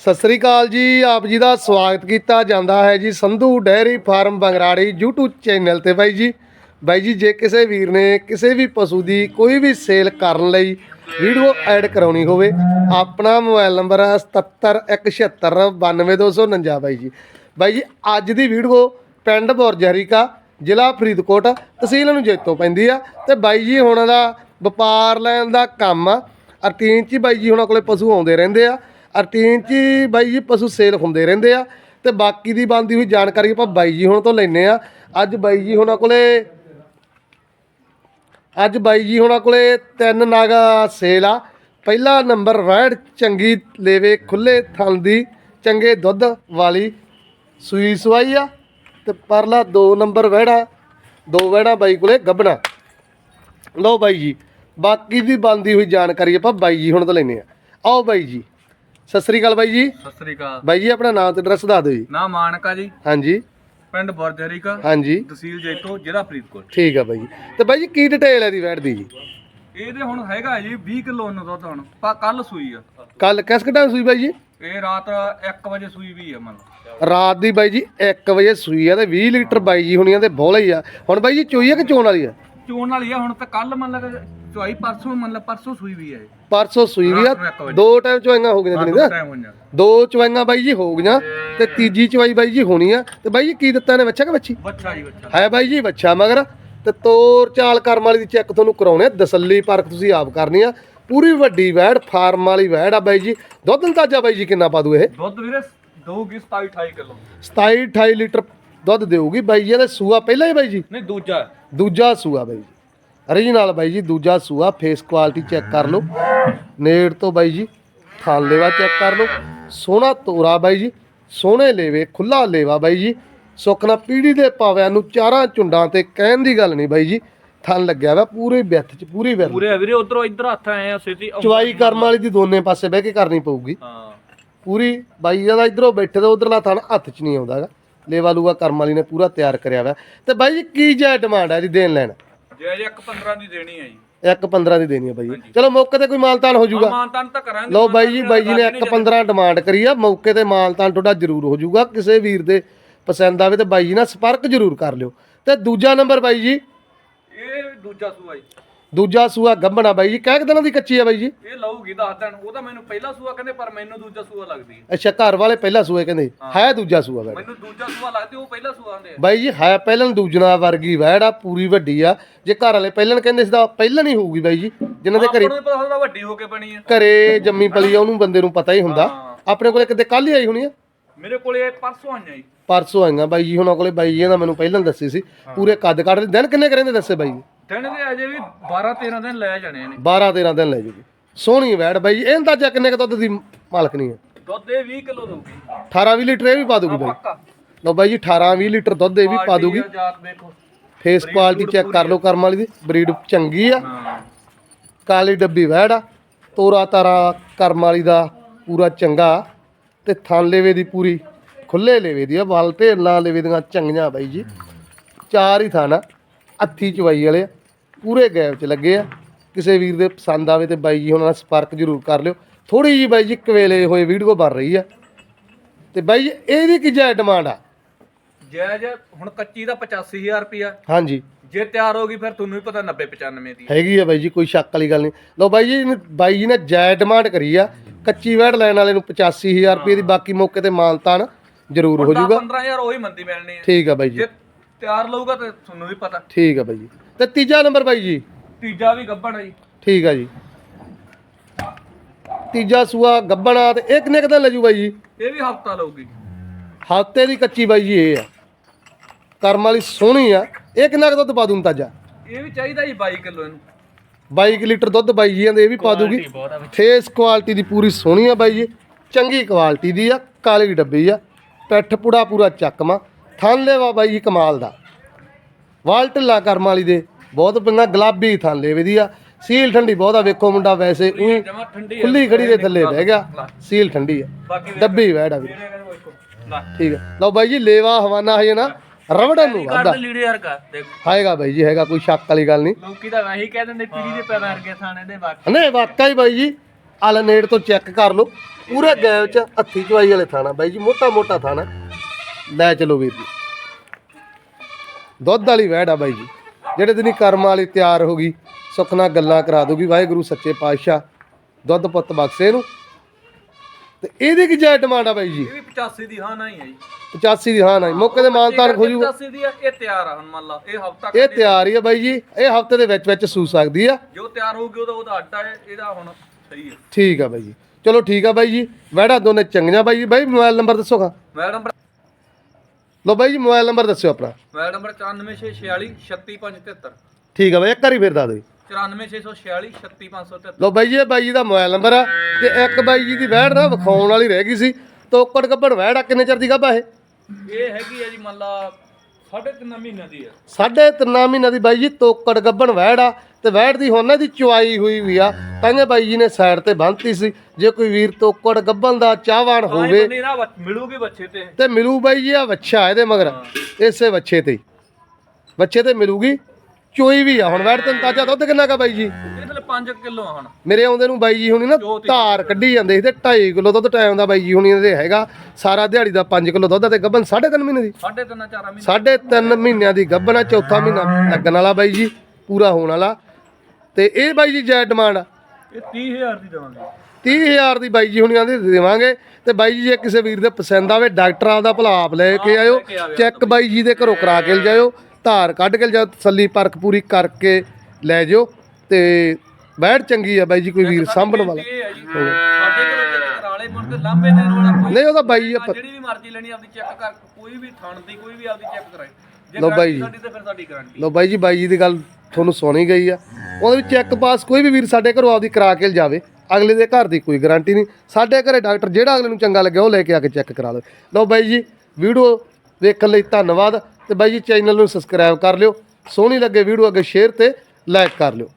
ਸਤਿ ਸ੍ਰੀ ਅਕਾਲ ਜੀ, ਆਪ ਜੀ ਦਾ ਸਵਾਗਤ ਕੀਤਾ ਜਾਂਦਾ ਹੈ ਜੀ Sandhu dairy farm Bangrari YouTube channel ਤੇ ਬਾਈ ਜੀ। ਬਾਈ ਜੀ, ਜੇ ਕਿਸੇ ਵੀਰ ਨੇ ਕਿਸੇ ਵੀ ਪਸ਼ੂ ਦੀ ਕੋਈ ਵੀ ਸੇਲ ਕਰਨ ਲਈ ਵੀਡੀਓ ਐਡ ਕਰਾਉਣੀ ਹੋਵੇ, ਆਪਣਾ ਮੋਬਾਈਲ ਨੰਬਰ ਹੈ 7717692249 ਬਾਈ ਜੀ। ਬਾਈ ਜੀ, ਅੱਜ ਦੀ ਵੀਡੀਓ ਪਿੰਡ ਬੁਰਜਹਰੀਕਾ ਜ਼ਿਲ੍ਹਾ ਫਰੀਦਕੋਟ, ਤਹਿਸੀਲ ਨੂੰ ਜੇਤੋਂ ਪੈਂਦੀ ਆ। ਤੇ ਬਾਈ ਜੀ, ਹੁਣਾਂ ਦਾ ਵਪਾਰ ਲੈਣ ਦਾ ਕੰਮ ਆ। ਅਰਤੀਨ ਚ ਹੀ ਬਾਈ ਜੀ, ਹੁਣਾਂ ਕੋਲੇ ਪਸ਼ੂ ਆਉਂਦੇ ਰਹਿੰਦੇ ਆ। ਅਰਤੀਨ ਚ ਹੀ ਬਾਈ ਜੀ, ਪਸ਼ੂ ਸੇਲ ਹੁੰਦੇ ਰਹਿੰਦੇ ਆ। ਤੇ ਬਾਕੀ ਦੀ ਬੰਦੀ ਹੋਈ ਜਾਣਕਾਰੀ ਆਪਾਂ ਬਾਈ ਜੀ ਹੁਣ ਤੋਂ ਲੈਨੇ ਆ। ਅੱਜ ਬਾਈ ਜੀ ਹੁਣਾਂ ਕੋਲੇ, ਅੱਜ ਬਾਈ ਜੀ ਹੁਣਾਂ ਕੋਲੇ ਤਿੰਨ ਨਾਗਾ ਸੇਲ ਆ। ਪਹਿਲਾ ਨੰਬਰ ਵੈੜ ਚੰਗੀ ਲੇਵੇ, ਖੁੱਲੇ ਥਣ ਦੀ, ਚੰਗੇ ਦੁੱਧ ਵਾਲੀ ਸੂਈ ਸਵਾਈ ਆ। ਤੇ ਪਰਲਾ ਦੋ ਨੰਬਰ ਵਹਿੜਾ, ਦੋ ਵਹਿੜਾ ਬਾਈ ਕੋਲੇ ਗੱਬਣਾ ਲਓ ਬਾਈ ਜੀ, ਬਾਕੀ ਦੀ ਬੰਦੀ ਹੋਈ ਜਾਣਕਾਰੀ ਆਪਾਂ ਬਾਈ ਜੀ ਹੁਣ ਤੋਂ ਲੈਨੇ ਆ। ਆਓ ਬਾਈ ਜੀ। ਸਤਿ ਸ੍ਰੀ ਅਕਾਲ ਬਾਈ ਜੀ। ਸਤਿ ਸ੍ਰੀ ਅਕਾਲ। ਬਾਈ ਜੀ ਆਪਣਾ ਨਾਮ ਤੇ ਐਡਰੈਸ ਦੱਸ ਦਿਓ ਜੀ। ਨਾ ਮਾਨਕਾ ਜੀ। ਹਾਂਜੀ। ਪਿੰਡ ਬਰਜਰੀਕਾ। ਹਾਂਜੀ। ਤਹਿਸੀਲ ਜੈਤੋ ਜ਼ਿਲ੍ਹਾ ਫਰੀਦਕੋਟ। ਠੀਕ ਆ ਬਾਈ ਜੀ। ਤੇ ਬਾਈ ਜੀ ਕੀ ਡਿਟੇਲ ਹੈ ਦੀ ਵੈੜ ਦੀ ਜੀ? ਇਹਦੇ ਹੁਣ ਹੈਗਾ ਜੀ 20 ਕਿਲੋ ਨੂੰ ਦੁੱਧ ਹੁਣ। ਕੱਲ ਸੂਈ ਆ। ਕੱਲ ਕਿਸ ਟਾਈਮ ਸੂਈ ਬਾਈ ਜੀ? ਇਹ ਰਾਤ 1 ਵਜੇ ਸੂਈ ਵੀ ਆ ਮੰਨ ਰਾਤ ਦੀ ਬਾਈ ਜੀ 1 ਵਜੇ ਸੂਈ ਆ ਤੇ 20 ਲੀਟਰ ਬਾਈ ਜੀ ਹੁਣੀਆਂ ਤੇ ਬੋਲਾ ਹੀ ਆ। ਹੁਣ ਬਾਈ ਜੀ ਚੋਈ ਆ ਕਿ ਚੋਣ ਵਾਲੀ ਆ? ਚੋਣ ਵਾਲੀ ਆ ਹੁਣ ਤਾਂ ਕੱਲ ਮੰਨ ਲਾ ਚੁਆਈ ਪਰਸੋਂ ਮੰਨ ਲਾ ਪਰਸੋਂ ਸੂਈ ਵੀ ਆ ਇਹ। ਪਰਸੋਂ ਸੂਈ ਵੀ ਆ ਰਾਤ ਨੂੰ ਇੱਕ ਵਜੇ। ਦੋ ਟਾਈਮ ਚੋਈਆਂ ਹੋ ਗਈਆਂ ਜਣੀ ਦਾ ਟਾਈਮ ਹੋ ਜਾ ਦੋ ਚਵਾਈਆਂ ਬਾਈ ਜੀ ਹੋ ਗਈਆਂ ਤੇ ਤੀਜੀ ਚਵਾਈ ਬਾਈ ਜੀ ਹੋਣੀ ਆ। ਤੇ ਬਾਈ ਜੀ ਕੀ ਦਿੱਤਾ ਇਹਨੇ ਬੱਚਾ ਕਿ ਬੱਚੀ ਬੱਚਾ ਜੀ ਬੱਚਾ ਹੈ ਬਾਈ ਜੀ ਬੱਚਾ ਮਗਰ। ਤੇ ਤੋਰ ਚਾਲ ਕਰਮ ਵਾਲੀ ਦੀ ਚੈੱਕ ਤੁਹਾਨੂੰ ਕਰਾਉਣੇ ਆ, ਤਸੱਲੀ ਪਰਖ ਤੁਸੀਂ ਆਪ ਕਰਨੀ ਆ। ਪੂਰੀ ਵੱਡੀ ਵੈੜ ਫਾਰਮ ਵਾਲੀ ਵੈੜ ਆ ਬਾਈ ਜੀ। ਦੁੱਧ ਅੰਦਾਜ਼ਾ ਬਾਈ ਜੀ ਕਿੰਨਾ ਪਾ ਦੂ ਇਹ? ਦੁੱਧ ਵੀਰੇ ਦਊਗੀ 27 28 ਕਿਲੋ। 27 28 ਲੀਟਰ ਦੁੱਧ ਦੇਊਗੀ ਬਾਈ ਜੀ ਇਹਦਾ ਸੂਆ ਪਹਿਲਾਂ ਹੀ ਬਾਈ ਜੀ? ਨਹੀਂ ਦੂਜਾ। ਦੂਜਾ ਸੂਆ ਬਾਈ ਜੀ। Origignal ਬਾਈ ਜੀ ਦੂਜਾ ਸੂਆ ਫੇਸ ਕੁਆਲਿਟੀ ਚੈੱਕ ਕਰ ਲਓ। ਨੇੜ ਤੋਂ ਬਾਈ ਜੀ ਥਾਲ ਲੇਵਾ ਚੈੱਕ ਕਰ ਲਓ। ਸੋਹਣਾ ਤੋਰਾ ਬਾਈ ਜੀ ਸੋਹਣੇ ਲੇਵੇ ਖੁੱਲਾ ਲੇਵਾ ਬਾਈ ਜੀ। ਸੁੱਖਣਾ ਪੀੜੀ ਦੇ ਪਾਵਿਆਂ ਨੂੰ ਚਾਰਾਂ ਚੁੰਡਾਂ ਤੇ ਕਹਿਣ ਦੀ ਗੱਲ ਨਹੀਂ ਬਾਈ ਜੀ। ਥਣ ਲੱਗਿਆ ਵਾ ਪੂਰੇ ਵਿੱਥ ਚ ਪੂਰੀ ਵਿੱਥ ਪੂਰੇ ਵੀਰੇ ਉਧਰੋਂ ਇੱਧਰ ਹੱਥ ਆਏ ਆ ਸਿੱਧੀ ਚਵਾਈ ਕਰਮ ਵਾਲੀ ਦੀ ਦੋਨੇ ਪਾਸੇ ਬਹਿ ਕੇ ਕਰਨੀ ਪਊਗੀ। ਹਾਂ। ਪੂਰੀ ਬਾਈ ਜਿਹਦਾ ਇਧਰੋਂ ਬੈਠੇ ਤੇ ਉਧਰਲਾ ਥਣ ਹੱਥ 'ਚ ਨਹੀਂ ਆਉਂਦਾਗਾ ਲੇਵਾ ਲੂਗਾ ਕਰਮ ਵਾਲੀ ਨੇ ਪੂਰਾ ਤਿਆਰ ਕਰਿਆ ਵਾ। ਤੇ ਬਾਈ ਜੀ ਕੀ ਜੈ ਡਿਮਾਂਡ ਹੈ ਇਹਦੀ ਦੇਣ ਲੈਣ? ਜੇ ਜੇ 1 15 ਦੀ ਦੇਣੀ ਹੈ ਜੀ। ਇੱਕ 15 ਦੀ ਦੇਣੀ ਹੈ ਬਾਈ ਜੀ। ਚਲੋ ਮੌਕੇ ਤੇ ਕੋਈ ਮਾਲਤਾਨ ਹੋ ਜਾਊਗਾ। ਮਾਨਤਾਨ ਤਾਂ ਕਰਾਂਗੇ ਲਓ ਬਾਈ ਜੀ ਬਾਈ ਜੀ ਨੇ ਇੱਕ 15 ਡਿਮਾਂਡ ਕਰੀ ਆ। ਮੌਕੇ ਤੇ ਮਾਲਤਾਨ ਤੁਹਾਡਾ ਜ਼ਰੂਰ ਹੋ ਜਾਊਗਾ। ਕਿਸੇ ਵੀਰ ਦੇ ਪਸੰਦ ਆਵੇ ਤੇ ਬਾਈ ਜੀ ਨਾਲ ਸੰਪਰਕ ਜ਼ਰੂਰ ਕਰ ਲਿਓ। ਤੇ ਦੂਜਾ ਨੰਬਰ ਬਾਈ ਜੀ? ਇਹ ਦੂਜਾ ਸੂਆ ਜੀ। ਦੂਜਾ ਸੂਆ ਗੱਬਣਾ ਬਾਈ ਜੀ ਕਹਿ ਕਿ ਦਿਨਾਂ ਦੀ ਕੱਚੀ ਆ ਬਾਈ ਜੀ। ਇਹ ਲਊਗੀ ਦੱਸ ਦੇਣ ਉਹ ਤਾਂ ਮੈਨੂੰ ਪਹਿਲਾ ਸੂਆ ਕਹਿੰਦੇ ਪਰ ਮੈਨੂੰ ਦੂਜਾ ਸੂਆ ਲੱਗਦੀ ਹੈ। ਅੱਛਾ ਘਰ ਵਾਲੇ ਪਹਿਲਾ ਸੂਏ ਕਹਿੰਦੇ ਹੈ। ਦੂਜਾ ਸੂਆ ਵੈੜ। ਮੈਨੂੰ ਦੂਜਾ ਸੂਆ ਲੱਗਦੀ ਉਹ ਪਹਿਲਾ ਸੂਆ ਹੁੰਦੇ ਆ। ਬਾਈ ਜੀ ਹੈ ਪਹਿਲਣ ਦੂਜਣਾ ਵਰਗੀ ਵੈੜ ਆ ਪੂਰੀ ਵੱਡੀ ਆ। ਜੇ ਘਰ ਵਾਲੇ ਪਹਿਲਣ ਕਹਿੰਦੇ ਸੀ ਤਾਂ ਪਹਿਲਣ ਹੀ ਹੋਊਗੀ ਬਾਈ ਜੀ ਜਿਨ੍ਹਾਂ ਦੇ ਘਰੇ ਆਪਾਂ ਨੂੰ ਪਤਾ ਹੁੰਦਾ ਵੱਡੀ ਹੋ ਕੇ ਬਣੀ ਆ। ਘਰੇ ਜੰਮੀ ਪਲੀ ਆ ਉਹਨੂੰ ਬੰਦੇ ਨੂੰ ਪਤਾ ਹੀ ਹੁੰਦਾ। ਆਪਣੇ ਕੋਲੇ ਕਿਤੇ ਕੱਲ ਹੀ ਆਈ ਹੋਣੀ ਆ? ਮੇਰੇ ਕੋਲੇ ਪਰਸੋਂ ਆਈਆਂ ਜੀ। ਪਰਸੋਂ ਆਈਆਂ ਬਾਈ ਜੀ ਉਹਨਾਂ ਕੋਲੇ ਬਾਈ ਜੀ ਦਾ ਮੈਨੂੰ ਪਹਿਲਾਂ ਦੱਸੀ ਸੀ। ਪੂਰੇ ਕੱਦ ਕੱਢ ਦੇ ਦਿਨ ਕਿੰਨੇ ਕਰਿੰਦੇ ਦੱਸੇ ਬਾਈ ਜੀ? ਦਿਨ ਦੇ ਅਜੇ ਵੀ 12 13 ਦਿਨ ਲੈ ਜਾਣੇ ਨੇ। 12 13 ਦਿਨ ਲੈ ਜੂਗੀ। ਸੋਹਣੀ ਵੈੜ ਬਾਈ ਇਹ ਅੰਦਾਜ਼ਾ ਕਿੰਨੇ ਕੁ ਦੁੱਧ ਦੀ ਮਾਲਕ ਨਹੀਂ ਹੈ? ਦੁੱਧ ਇਹ 20 ਕਿਲੋ ਦਊਗੀ। 18 20 ਲੀਟਰ ਇਹ ਵੀ ਪਾ ਦੂਗੀ ਬਾਈ। ਪੱਕਾ। ਲਓ ਬਾਈ ਜੀ 18 20 ਲੀਟਰ ਦੁੱਧ ਇਹ ਵੀ ਪਾ ਦੂਗੀ ਜਾਤ ਫੇਸ ਕੁਆਲਿਟੀ ਚੈੱਕ ਕਰ ਲਓ ਕਰਮ ਵਾਲੀ ਦੀ। ਬਰੀਡ ਚੰਗੀ ਆ। ਕਾਲੀ ਡੱਬੀ ਵੈੜ ਆ। ਤੋਰਾ ਤਾਰਾ ਕਰਮ ਵਾਲੀ ਦਾ ਪੂਰਾ ਚੰਗਾ। ਤੇ ਥਣ ਲੇਵੇ ਦੀ ਪੂਰੀ ਖੁੱਲੇ ਲੇਵੇ ਦੀ ਆ। ਵਲ ਢੇਲਾਂ ਲੇਵੇ ਦੀਆਂ ਚੰਗੀਆਂ ਬਾਈ ਜੀ। ਚਾਰ ਹੀ ਥਾਣਾ ਅੱਥੀ ਚਵਾਈ ਵਾਲੇ ਆ ਪੂਰੇ ਗੈਪ 'ਚ ਲੱਗੇ ਆ। ਕਿਸੇ ਵੀਰ ਦੇ ਪਸੰਦ ਆਵੇ ਤੇ ਬਾਈ ਜੀ ਉਹਨਾਂ ਨਾਲ ਸੰਪਰਕ ਜ਼ਰੂਰ ਕਰ ਲਿਓ। ਥੋੜੀ ਜੀ ਬਾਈ ਜੀ ਕਵੇਲੇ ਹੋਏ ਵੀਡੀਓ ਬਣ ਰਹੀ ਆ। ਤੇ ਬਾਈ ਜੀ ਇਹਦੀ ਕੀ ਜੈ ਡਿਮਾਂਡ ਆ? ਜੈ ਜੈ ਹੁਣ ਕੱਚੀ ਦਾ 85000 ਰੁਪਿਆ ਹਾਂਜੀ। ਜੇ ਤਿਆਰ ਹੋ ਗਈ ਫਿਰ ਤੁਹਾਨੂੰ ਵੀ ਪਤਾ 90 95 ਦੀ ਹੈਗੀ ਆ ਬਾਈ ਜੀ ਕੋਈ ਸ਼ੱਕ ਵਾਲੀ ਗੱਲ ਨਹੀਂ। ਲਓ ਬਾਈ ਜੀ ਬਾਈ ਜੀ ਨੇ ਜੈ ਡਿਮਾਂਡ ਕਰੀ ਆ। ਕੱਚੀ ਵੈੜ ਲੈਣ ਵਾਲੇ ਨੂੰ 85000 ਰੁਪਏ ਦੀ ਬਾਕੀ ਮੌਕੇ ਤੇ ਮਾਨਤਾਨ ਜ਼ਰੂਰ ਹੋ ਜਾਊਗਾ। 15000 ਉਹੀ ਮੰਦੀ ਮਿਲਣੀ ਹੈ ਠੀਕ ਆ ਬਾਈ ਜੀ। ਜੇ ਤਿਆਰ ਲਊਗਾ ਤਾਂ ਤੁਹਾਨੂੰ ਵੀ ਪਤਾ। ਠੀਕ ਆ ਬਾਈ ਜੀ। ਤੇ ਤੀਜਾ ਨੰਬਰ ਬਾਈ ਜੀ? ਤੀਜਾ ਵੀ ਗੱਬਣ ਆ ਜੀ। ਠੀਕ ਆ ਜੀ। ਤੀਜਾ ਸੂਆ ਗੱਬਣਾ ਤੇ ਇਹ ਕਿੰਨੇ ਕੁ ਦਿਨ ਲੈ ਜੂ ਬਾਈ ਜੀ? ਇਹ ਵੀ ਹਫਤਾ ਲਊਗੀ। ਹਫ਼ਤੇ ਦੀ ਕੱਚੀ ਬਾਈ ਜੀ ਇਹ ਆ। ਕਰਮ ਵਾਲੀ ਸੋਹਣੀ ਆ। ਇਹ ਕਿੰਨਾ ਕੁ ਦੁੱਧ ਪਾ ਦੂੰ ਤਾਜਾ? ਇਹ ਵੀ ਚਾਹੀਦਾ ਜੀ 22 ਕਿਲੋ ਇਹਨੂੰ। 22 ਲਿਟਰ ਦੁੱਧ ਬਾਈ ਜੀ ਕਹਿੰਦੇ ਇਹ ਵੀ ਪਾ ਦੂਗੀ। ਫੇਸ ਕੁਆਲਿਟੀ ਦੀ ਪੂਰੀ ਸੋਹਣੀ ਆ ਬਾਈ ਜੀ। ਚੰਗੀ ਕੁਆਲਿਟੀ ਦੀ ਆ ਕਾਲੀ ਡੱਬੀ ਆ। ਪਿੱਠ ਪੁੜਾ ਪੂਰਾ ਚੱਕਮਾ। ਥਣ ਲੈਵਾ ਬਾਈ ਜੀ ਕਮਾਲ ਦਾ। ਵਾਲ ਢਿੱਲਾ ਕਰਮ ਵਾਲੀ ਦੇ ਬਹੁਤ ਪਿੰਗਾ ਗੁਲਾਬੀ ਥਣ ਲੈਵੇ ਦੀ ਆ ਸੀਲ ਠੰਡੀ ਬਹੁਤ ਆ ਵੇਖੋ ਮੁੰਡਾ ਵੈਸੇ ਉਹੀ ਖੁੱਲੀ ਖੜੀ ਦੇ ਥੱਲੇ ਬਹਿ ਗਿਆ ਸੀਲ ਠੰਡੀ ਆ। ਡੱਬੀ ਵੈੜ ਵੀ ਠੀਕ ਆ। ਲਓ ਬਾਈ ਜੀ ਲੇਵਾ ਹਵਾਨਾ ਹੈ ਨਾ ਰਵੜਨ ਨੂੰ ਵਾਦਾ ਲੀੜੇ ਦੇਖ। ਹੈਗਾ ਬਾਈ ਜੀ ਹੈਗਾ ਕੋਈ ਸ਼ੱਕ ਵਾਲੀ ਗੱਲ ਨਹੀਂ। ਲੋਕੀ ਤਾਂ ਵਹੀ ਕਹਿ ਦਿੰਦੇ ਪੀੜੀ ਦੇ ਪੈਰਾਂ ਵਰਗੇ ਥਾਣੇ ਦੇ ਬਾਕੀ ਨਹੀਂ ਵਾਕਈ ਬਾਈ ਜੀ ਅਲਨੇੜ ਤੋਂ ਚੈੱਕ ਕਰ ਲਓ। ਪੂਰੇ ਗੈਪ ਚ ਹੱਥੀ ਚਵਾਈ ਵਾਲੇ ਥਾਣਾ ਬਾਈ ਜੀ ਮੋਟਾ ਮੋਟਾ ਥਾਣਾ। ਲੈ ਚਲੋ ਵੀਰ ਜੀ। ਦੁੱਧ ਵਾਲੀ ਵਹਿੜ ਆ ਬਾਈ ਜੀ। ਜਿਹੜੇ ਦਿਨੀ ਕਰਮ ਵਾਲੀ ਤਿਆਰ ਹੋ ਗਈ ਸੁੱਖ ਨਾਲ ਗੱਲਾਂ ਕਰਾ ਦੂਗੀ ਵਾਹਿਗੁਰੂ ਸੱਚੇ ਪਾਤਸ਼ਾਹ। ਦੁੱਧ ਪੁੱਤ ਬਖਸ਼ੇ ਨੂੰ ਤੇ ਇਹਦੀ ਕੀ ਜਾਇ ਡਿਮਾਂਡ ਆ ਬਾਈ ਜੀ? ਇਹ ਵੀ 85 ਦੀ ਹਾਂ ਨਹੀਂ ਹੈ ਜੀ। 85 ਦੀ ਹਾਂ ਨਾ ਮੌਕੇ ਤੇ ਮਾਨਤਾਨ ਜੂਗਾ 85 ਦੀ ਆ ਇਹ ਤਿਆਰ ਆ ਹੁਣ ਮੰਨ ਲਾ। ਇਹ ਹਫਤਾ ਇਹ ਤਿਆਰ ਹੀ ਆ ਬਾਈ ਜੀ। ਇਹ ਹਫ਼ਤੇ ਦੇ ਵਿੱਚ ਵਿੱਚ ਸੂ ਸਕਦੀ ਆ। ਜੋ ਤਿਆਰ ਹੋਊਗੀ ਉਹਦਾ ਉਹਦਾ ਆਟਾ ਹੈ ਇਹਦਾ ਹੁਣ ਸਹੀ ਹੈ। ਠੀਕ ਆ ਬਾਈ ਜੀ। ਚਲੋ ਠੀਕ ਆ ਬਾਈ ਜੀ। ਵਹਿੜਾ ਦੋਨੇ ਚੰਗੀਆਂ ਬਾਈ ਜੀ। ਬਾਈ ਮੋਬਾਈਲ ਨੰਬਰ ਦੱਸੋਗਾ ਮੋਬਾਈਲ ਨੰਬਰ ਲੋ ਬਾਈ ਜੀ ਮੋਬਾਈਲ ਨੰਬਰ ਦੱਸਿਓ ਆਪਣਾ। ਮੋਬਾਈਲ ਨੰਬਰ 94646 36573 ਠੀਕ ਆ ਬਾਈ ਇੱਕ ਵਾਰੀ ਫੇਰ ਦੱਸ ਦਿਓ। ਜੀ 94646 36573 ਲੋ ਬਾਈ ਜੀ ਇਹ ਬਾਈ ਜੀ ਦਾ ਮੋਬਾਈਲ ਨੰਬਰ ਆ ਤੇ ਇੱਕ ਬਾਈ ਜੀ ਦੀ ਵਹਿੜ ਨਾ ਵਿਖਾਉਣ ਵਾਲੀ ਰਹਿ ਗਈ ਸੀ। ਤੋਕੜ ਗੱਬੜ ਵਹਿੜ ਆ ਕਿੰਨੇ ਚਿਰ ਦੀ ਗੱਭਾ ਇਹ? ਇਹ ਹੈਗੀ ਹੈ ਜੀ ਮੰਨ ਲਾ ਸਾਢੇ ਤਿੰਨ ਮਹੀਨਿਆਂ ਦੀ ਹੈ ਸਾਢੇ ਤਿੰਨਾਂ ਮਹੀਨਿਆਂ ਦੀ ਬਾਈ ਜੀ ਤੋਕੜ ਗੱਬਣ ਵਹਿੜ ਆ ਤੇ ਵਹਿੜ ਦੀ ਹੁਣ ਇਹਦੀ ਚੁਆਈ ਹੋਈ ਵੀ ਆ। ਤਾਂਗੇ ਬਾਈ ਜੀ ਨੇ ਸਾਈਡ ਤੇ ਬੰਨਤੀ ਸੀ। ਜੇ ਕੋਈ ਵੀਰ ਤੋਕੜ ਗੱਬਣ ਦਾ ਚਾਹਵਾਨ ਹੋਵੇ ਨਹੀਂ ਨਾ ਬੱਚ- ਮਿਲੂਗੀ ਬੱਚੇ ਤੇ। ਤੇ ਮਿਲੂ ਬਾਈ ਜੀ ਆ ਵੱਛਾ ਇਹਦੇ ਮਗਰ। ਇਸੇ ਵੱਛੇ ਤੇ। ਵੱਛੇ ਤੇ ਮਿਲੂਗੀ। ਚੋਈ ਵੀ ਆ ਹੁਣ ਵੈੜ ਤੈਨੂੰ ਤਾਜਾ ਦੁੱਧ ਕਿੰਨਾ ਕਾ ਬਾਈ ਜੀ? 5 ਕਿਲੋ ਆ ਹੁਣ। ਮੇਰੇ ਆਉਂਦੇ ਨੂੰ ਬਾਈ ਜੀ ਹੁਣੀ ਨਾ ਦੋ ਧਾਰ ਕੱਢੀ ਜਾਂਦੇ ਸੀ ਤੇ 2.5 ਕਿਲੋ ਦੁੱਧ ਟਾਈਮ ਦਾ ਬਾਈ ਜੀ ਹੁਣੀ ਦੇ ਹੈਗਾ। ਸਾਰਾ ਦਿਹਾੜੀ ਦਾ 5 ਕਿਲੋ ਦੁੱਧ ਤੇ ਗੱਬਨ 3.5 ਮਹੀਨੇ ਦੀ? ਸਾਢੇ ਤਿੰਨ ਚਾਰ ਮਹੀਨੇ। ਸਾਢੇ ਤਿੰਨ ਮਹੀਨਿਆਂ ਦੀ ਗੱਬਨ ਆ ਚੌਥਾ ਮਹੀਨਾ ਲੱਗਣ ਵਾਲਾ ਬਾਈ ਜੀ ਪੂਰਾ ਹੋਣ ਵਾਲਾ। ਤੇ ਇਹ ਬਾਈ ਜੀ ਜੈ ਡਿਮਾਂਡ ਆ। ਇਹ 30000 ਦੀ ਦੇਵਾਂਗੇ। 30000 ਦੀ ਬਾਈ ਜੀ ਹੁਣੀਆਂ ਦੀ ਦੇਵਾਂਗੇ। ਤੇ ਬਾਈ ਜੀ ਜੇ ਕਿਸੇ ਵੀਰ ਦੇ ਪਸੰਦ ਆਵੇ ਡਾਕਟਰ ਆਪਦਾ ਭਲਾ ਆਪ ਲੈ ਕੇ ਆਇਓ। ਚੈੱਕ ਬਾਈ ਜੀ ਦੇ ਘਰੋਂ ਕਰਾ ਕੇ ਲਿਜਾਇਓ। ਧਾਰ ਕੱਢ ਕੇ ਲਿਜਾਓ ਤਸੱਲੀ ਪਰਖ ਪੂਰੀ ਕਰਕੇ ਲੈ ਜਿਓ। ਤੇ ਬੈਠ ਚੰਗੀ ਆ ਬਾਈ ਜੀ ਕੋਈ ਵੀਰ ਸਾਂਭਣ ਵਾਲਾ। ਸਾਡੇ ਦੇਣ ਕੋਈ ਨਹੀਂ ਉਹਦਾ ਬਾਈ ਆਪਾਂ- ਜਿਹੜੀ ਵੀ ਮਰਜ਼ੀ ਲੈਣੀ ਆਪਦੀ ਚੈੱਕ ਕਰ ਕੋਈ ਵੀ ਥਣ ਦੀ ਕੋਈ ਵੀ ਆਪਦੀ ਚੈੱਕ ਕਰਾਏ। ਜੇ ਲਓ ਬਾਈ ਜੀ। ਸਾਡੀ ਤੇ ਫਿਰ ਸਾਡੀ ਗਾਰੰਟੀ ਲੋ ਬਾਈ ਜੀ ਬਾਈ ਜੀ ਦੀ ਗੱਲ ਤੁਹਾਨੂੰ ਸੁਣੀ ਗਈ ਆ। ਉਹਦੇ ਵਿੱਚ ਚੈੱਕ ਪਾਸ ਕੋਈ ਵੀ ਵੀਰ ਸਾਡੇ ਘਰੋਂ ਆਪਦੀ ਕਰਾ ਕੇ ਲਿਜਾਵੇ। ਅਗਲੇ ਦੇ ਘਰ ਦੀ ਕੋਈ ਗਾਰੰਟੀ ਨਹੀਂ। ਸਾਡੇ ਘਰੇ ਡਾਕਟਰ ਜਿਹੜਾ ਅਗਲੇ ਨੂੰ ਚੰਗਾ ਲੱਗਿਆ ਉਹ ਲੈ ਕੇ ਆ ਕੇ ਚੈੱਕ ਕਰਾ ਲਓ ਲੋ ਬਾਈ ਜੀ ਵੀਡੀਓ ਵੇਖਣ ਲਈ ਧੰਨਵਾਦ। ਤੇ ਬਾਈ ਜੀ ਚੈਨਲ ਨੂੰ ਸਬਸਕ੍ਰਾਈਬ ਕਰ ਲਿਓ। ਸੋਹਣੀ ਲੱਗੇ ਵੀਡੀਓ ਅੱਗੇ ਸ਼ੇਅਰ ਤੇ ਲਾਈਕ ਕਰ ਲਿਓ।